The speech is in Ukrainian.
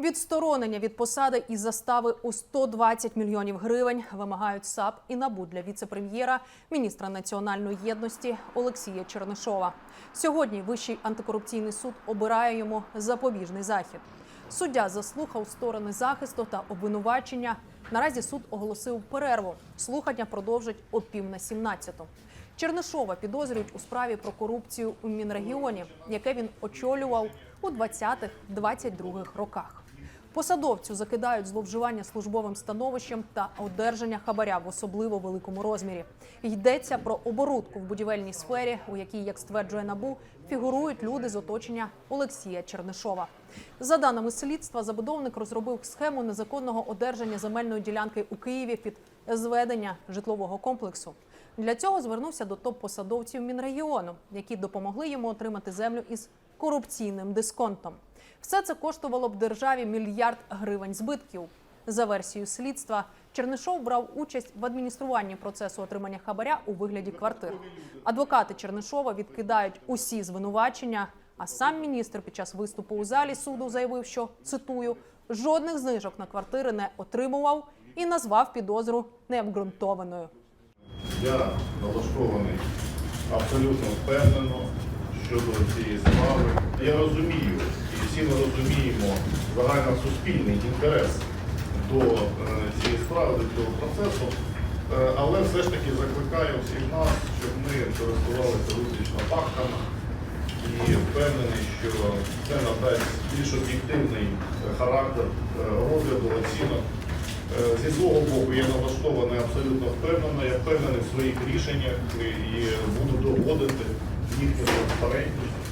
Відсторонення від посади із застави у 120 мільйонів гривень вимагають САП і НАБУ для віце-прем'єра, міністра національної єдності Олексія Чернишова. Сьогодні Вищий антикорупційний суд обирає йому запобіжний захід. Суддя заслухав сторони захисту та обвинувачення. Наразі суд оголосив перерву. Слухання продовжать о пів на 17-ту. Чернишова підозрюють у справі про корупцію у Мінрегіоні, яке він очолював у 20-22 роках. Посадовцю закидають зловживання службовим становищем та одержання хабаря в особливо великому розмірі. Йдеться про оборудку в будівельній сфері, у якій, як стверджує набу, фігурують люди з оточення Олексія Чернишова. За даними слідства, забудовник розробив схему незаконного одержання земельної ділянки у Києві під зведення житлового комплексу. Для цього звернувся до топ-посадовців Мінрегіону, які допомогли йому отримати землю із корупційним дисконтом. Все це коштувало б державі мільярд гривень збитків. За версією слідства, Чернишов брав участь в адмініструванні процесу отримання хабаря у вигляді квартир. Адвокати Чернишова відкидають усі звинувачення. А сам міністр під час виступу у залі суду заявив, що цитую жодних знижок на квартири не отримував і назвав підозру необґрунтованою. Я налаштований абсолютно впевнено щодо цієї справи. Я розумію, всі ми розуміємо загальносуспільний інтерес до е, цієї справи, до цього процесу. Е, Але все ж таки закликаю всіх нас, щоб ми користувалися виключно фактами і впевнений, що це надасть більш об'єктивний характер е, розгляду, оцінок. Зі свого боку я налаштований абсолютно впевнено, я впевнений в своїх рішеннях і буду доводити їхню транспарентність